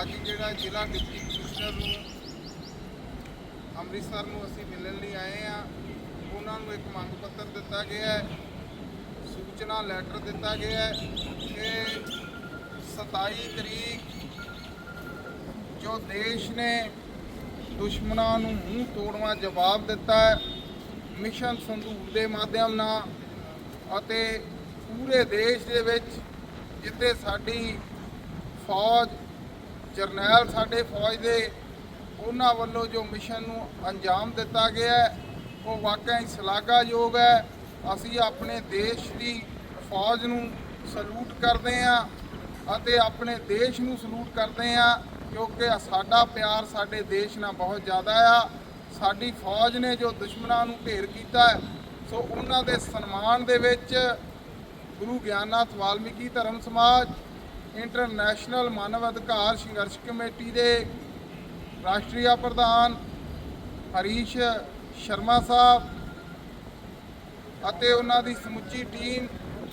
ਅੱਜ ਜਿਹੜਾ ਜ਼ਿਲ੍ਹਾ ਡਿਪਟੀ ਕਮਿਸ਼ਨਰ ਨੂੰ ਅੰਮ੍ਰਿਤਸਰ ਨੂੰ ਅਸੀਂ ਮਿਲਣ ਲਈ ਆਏ ਆ ਉਹਨਾਂ ਨੂੰ ਇੱਕ ਮੰਗ ਪੱਤਰ ਦਿੱਤਾ ਗਿਆ ਹੈ, ਸੂਚਨਾ ਲੈਟਰ ਦਿੱਤਾ ਗਿਆ ਹੈ ਕਿ 27 ਤਰੀਕ ਜੋ ਦੇਸ਼ ਨੇ ਦੁਸ਼ਮਣਾਂ ਨੂੰ ਮੂੰਹ ਤੋੜਵਾ ਜਵਾਬ ਦਿੱਤਾ ਹੈ, ਮਿਸ਼ਨ ਸੰਦੂਰ ਦੇ ਮਾਧਿਅਮ ਨਾਲ ਅਤੇ ਪੂਰੇ ਦੇਸ਼ ਦੇ ਵਿੱਚ ਜਿੱਥੇ ਸਾਡੀ ਫੌਜ ਜਰਨੈਲ ਸਾਡੇ ਫੌਜ ਦੇ ਉਹਨਾਂ ਵੱਲੋਂ ਜੋ ਮਿਸ਼ਨ ਨੂੰ ਅੰਜਾਮ ਦਿੱਤਾ ਗਿਆ ਉਹ ਵਾਕਿਆ ਹੀ ਸ਼ਲਾਘਾਯੋਗ ਹੈ। ਅਸੀਂ ਆਪਣੇ ਦੇਸ਼ ਦੀ ਫੌਜ ਨੂੰ ਸਲੂਟ ਕਰਦੇ ਹਾਂ ਅਤੇ ਆਪਣੇ ਦੇਸ਼ ਨੂੰ ਸਲੂਟ ਕਰਦੇ ਹਾਂ, ਕਿਉਂਕਿ ਸਾਡਾ ਪਿਆਰ ਸਾਡੇ ਦੇਸ਼ ਨਾਲ ਬਹੁਤ ਜ਼ਿਆਦਾ ਆ। ਸਾਡੀ ਫੌਜ ਨੇ ਜੋ ਦੁਸ਼ਮਣਾਂ ਨੂੰ ਢੇਰ ਕੀਤਾ ਸੋ ਉਹਨਾਂ ਦੇ ਸਨਮਾਨ ਦੇ ਵਿੱਚ ਗੁਰੂ ਗਿਆਨਨਾਥ ਵਾਲਮੀਕੀ ਧਰਮ ਸਮਾਜ ਇੰਟਰਨੈਸ਼ਨਲ ਮਾਨਵ ਅਧਿਕਾਰ ਸੰਘਰਸ਼ ਕਮੇਟੀ ਦੇ ਰਾਸ਼ਟਰੀ ਪ੍ਰਧਾਨ ਹਰੀਸ਼ ਸ਼ਰਮਾ ਸਾਹਿਬ ਅਤੇ ਉਹਨਾਂ ਦੀ ਸਮੁੱਚੀ ਟੀਮ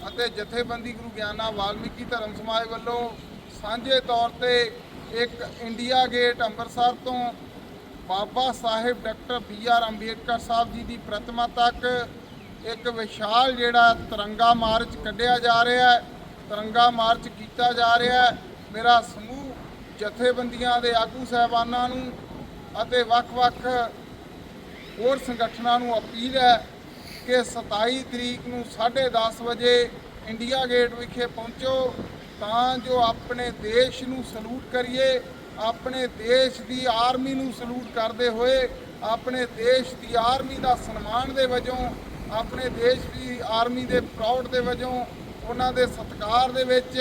ਅਤੇ ਜਥੇਬੰਦੀ ਗੁਰੂ ਗਿਆਨਾ ਵਾਲਮੀਕੀ ਧਰਮ ਸਮਾਜ ਵੱਲੋਂ ਸਾਂਝੇ ਤੌਰ ਤੇ ਇੱਕ ਇੰਡੀਆ ਗੇਟ ਅੰਮ੍ਰਿਤਸਰ ਤੋਂ Baba Sahib doctor B R Ambedkar Sahib ji ਦੀ ਪ੍ਰਤਿਮਾ ਤੱਕ ਇੱਕ ਵਿਸ਼ਾਲ ਜਿਹੜਾ ਤਿਰੰਗਾ ਮਾਰਚ ਕੱਢਿਆ ਜਾ ਰਿਹਾ ਹੈ। ਤਿਰੰਗਾ ਮਾਰਚ ਕੀਤਾ ਜਾ ਰਿਹਾ ਹੈ। ਮੇਰਾ ਸਮੂਹ ਜਥੇਬੰਦੀਆਂ ਦੇ ਆਗੂ ਸਹਿਬਾਨਾਂ ਨੂੰ ਅਤੇ ਵੱਖ-ਵੱਖ ਹੋਰ ਸੰਗਠਨਾਂ ਨੂੰ ਅਪੀਲ ਹੈ ਕਿ 27 ਤਰੀਕ ਨੂੰ 10:30 ਵਜੇ ਇੰਡੀਆ ਗੇਟ ਵਿਖੇ ਪਹੁੰਚੋ, ਤਾਂ ਜੋ ਆਪਣੇ ਦੇਸ਼ ਨੂੰ ਸਲੂਟ ਕਰੀਏ, ਆਪਣੇ ਦੇਸ਼ ਦੀ ਆਰਮੀ ਨੂੰ ਸਲੂਟ ਕਰਦੇ ਹੋਏ, ਆਪਣੇ ਦੇਸ਼ ਦੀ ਆਰਮੀ ਦਾ ਸਨਮਾਨ ਦੇ ਵਜੋਂ, ਆਪਣੇ ਦੇਸ਼ ਦੀ ਆਰਮੀ ਦੇ ਪ੍ਰਾਊਡ ਦੇ ਵਜੋਂ ਉਹਨਾਂ ਦੇ ਸਤਿਕਾਰ ਦੇ ਵਿੱਚ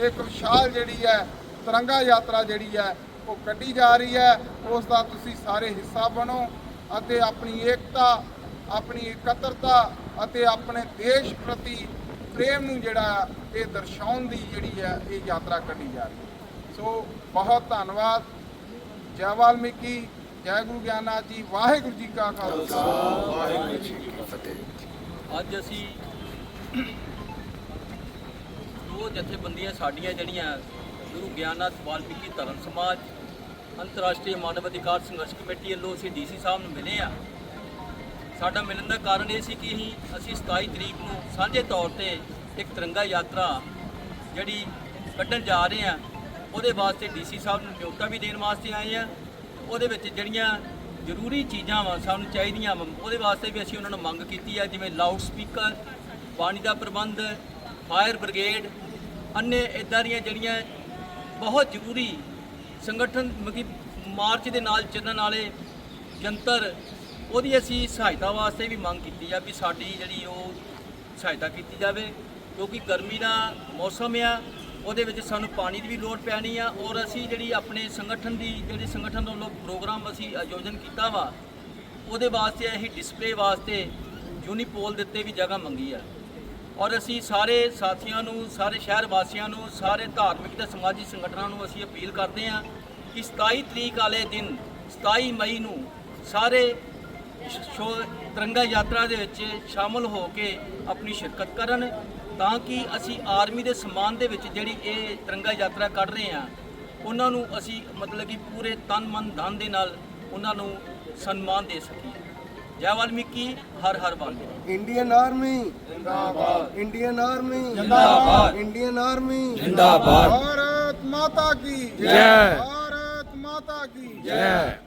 ਇੱਕ ਵਿਸ਼ਾਲ ਜਿਹੜੀ ਹੈ ਤਿਰੰਗਾ ਯਾਤਰਾ ਜਿਹੜੀ ਹੈ ਉਹ ਕੱਢੀ ਜਾ ਰਹੀ ਹੈ। ਉਸ ਦਾ ਤੁਸੀਂ ਸਾਰੇ ਹਿੱਸਾ ਬਣੋ ਅਤੇ ਆਪਣੀ ਏਕਤਾ ਆਪਣੀ ਇਕੱਤਰਤਾ ਅਤੇ ਆਪਣੇ ਦੇਸ਼ ਪ੍ਰਤੀ ਪ੍ਰੇਮ ਨੂੰ ਜਿਹੜਾ ਇਹ ਦਰਸਾਉਣ ਦੀ ਜਿਹੜੀ ਹੈ ਇਹ ਯਾਤਰਾ ਕੱਢੀ ਜਾ ਰਹੀ ਹੈ। ਸੋ ਬਹੁਤ ਧੰਨਵਾਦ। ਜੈ ਵਾਲਮੀਕੀ ਜੈ ਗੁਰੂ ਗਿਆਨਨਾਥ ਜੀ ਵਾਹਿਗੁਰੂ ਜੀ ਕਾ ਖਾਲਸਾ। ਵਾਹਿਗੁਰੂ ਜੀ ਕੀ ਫਤਿਹ। ਅੱਜ ਅਸੀਂ ਉਹ ਜਥੇਬੰਦੀਆਂ ਸਾਡੀਆਂ ਜਿਹੜੀਆਂ ਗੁਰੂ ਗਿਆਨਨਾਥ ਵਾਲਮੀਕੀ ਧਰਮ ਸਮਾਜ, ਅੰਤਰਰਾਸ਼ਟਰੀ ਮਾਨਵ ਅਧਿਕਾਰ ਸੰਘਰਸ਼ ਕਮੇਟੀ ਵੱਲੋਂ ਅਸੀਂ ਡੀਸੀ ਸਾਹਿਬ ਨੂੰ ਮਿਲੇ ਆ ਸਾਡਾ ਮਿਲਣ ਦਾ ਕਾਰਨ ਇਹ ਸੀ ਕਿ ਅਸੀਂ ਅਸੀਂ 27 ਤਰੀਕ ਨੂੰ ਸਾਂਝੇ ਤੌਰ ਤੇ ਇੱਕ ਤਿਰੰਗਾ ਯਾਤਰਾ ਜਿਹੜੀ ਕੱਢਣ ਜਾ ਰਹੇ ਆ ਉਹਦੇ ਵਾਸਤੇ ਡੀਸੀ ਸਾਹਿਬ ਨੂੰ ਨਿਯੁਕਤਾ ਵੀ ਦੇਣ ਵਾਸਤੇ ਆਏ ਆ ਉਹਦੇ ਵਿੱਚ ਜਿਹੜੀਆਂ ਜ਼ਰੂਰੀ ਚੀਜ਼ਾਂ ਵਾ ਸਾਨੂੰ ਚਾਹੀਦੀਆਂ ਵਾ, ਉਹਦੇ ਵਾਸਤੇ ਵੀ ਅਸੀਂ ਉਹਨਾਂ ਨੂੰ ਮੰਗ ਕੀਤੀ ਆ, ਜਿਵੇਂ ਲਾਊਡ ਸਪੀਕਰ ਪਾਣੀ ਦਾ ਪ੍ਰਬੰਧ, ਫਾਇਰ ਬ੍ਰਿਗੇਡ ਅੰਨੇ ਇਦਾਂ ਦੀਆਂ ਜਿਹੜੀਆਂ ਬਹੁਤ ਜ਼ਰੂਰੀ ਸੰਗਠਨ ਮਤਲਬ ਮਾਰਚ ਦੇ ਨਾਲ ਚੱਲਣ ਵਾਲੇ ਜੰਤਰ, ਉਹਦੀ ਅਸੀਂ ਸਹਾਇਤਾ ਵਾਸਤੇ ਵੀ ਮੰਗ ਕੀਤੀ ਆ ਵੀ ਸਾਡੀ ਜਿਹੜੀ ਉਹ ਸਹਾਇਤਾ ਕੀਤੀ ਜਾਵੇ, ਕਿਉਂਕਿ ਗਰਮੀ ਦਾ ਮੌਸਮ ਆ, ਉਹਦੇ ਵਿੱਚ ਸਾਨੂੰ ਪਾਣੀ ਦੀ ਵੀ ਲੋੜ ਪੈਣੀ ਆ ਔਰ ਅਸੀਂ ਜਿਹੜੀ ਆਪਣੇ ਸੰਗਠਨ ਦੀ, ਜਿਹੜੀ ਸੰਗਠਨ ਵੱਲੋਂ ਪ੍ਰੋਗਰਾਮ ਅਸੀਂ ਆਯੋਜਨ ਕੀਤਾ ਵਾ, ਉਹਦੇ ਵਾਸਤੇ ਅਸੀਂ ਡਿਸਪਲੇ ਵਾਸਤੇ ਯੂਨੀਪੋਲ ਦੇ ਉੱਤੇ ਵੀ ਜਗ੍ਹਾ ਮੰਗੀ ਆ। ਔਰ ਅਸੀਂ ਸਾਰੇ ਸਾਥੀਆਂ ਨੂੰ, ਸਾਰੇ ਸ਼ਹਿਰ ਵਾਸੀਆਂ ਨੂੰ, ਸਾਰੇ ਧਾਰਮਿਕ ਤੇ ਸਮਾਜਿਕ ਸੰਗਠਨਾਂ ਨੂੰ ਅਸੀਂ ਅਪੀਲ ਕਰਦੇ ਹਾਂ ਕਿ 27 ਤਰੀਕ ਵਾਲੇ ਦਿਨ 27 ਮਈ ਨੂੰ ਸਾਰੇ ਸ਼ੋ ਤਿਰੰਗਾ ਯਾਤਰਾ ਦੇ ਵਿੱਚ ਸ਼ਾਮਲ ਹੋ ਕੇ ਆਪਣੀ ਸ਼ਿਰਕਤ ਕਰਨ ਤਾਂ ਕਿ ਅਸੀਂ ਆਰਮੀ ਦੇ ਸਮਾਨ ਦੇ ਵਿੱਚ ਜਿਹੜੀ ਇਹ ਤਿਰੰਗਾ ਯਾਤਰਾ ਕੱਢ ਰਹੇ ਹਾਂ, ਉਹਨਾਂ ਨੂੰ ਅਸੀਂ ਮਤਲਬ ਕਿ ਪੂਰੇ ਤਨ ਮਨ ਧਨ ਦੇ ਨਾਲ ਉਹਨਾਂ ਨੂੰ ਸਨਮਾਨ ਦੇ ਸਕੀਏ। जय वाल्मीकि हर हर वाल्मीकि इंडियन आर्मी। जिंदाबाद। Indian army. जिंदाबाद। Indian army. जिंदाबाद। भारत माता की जय। भारत माता की जय।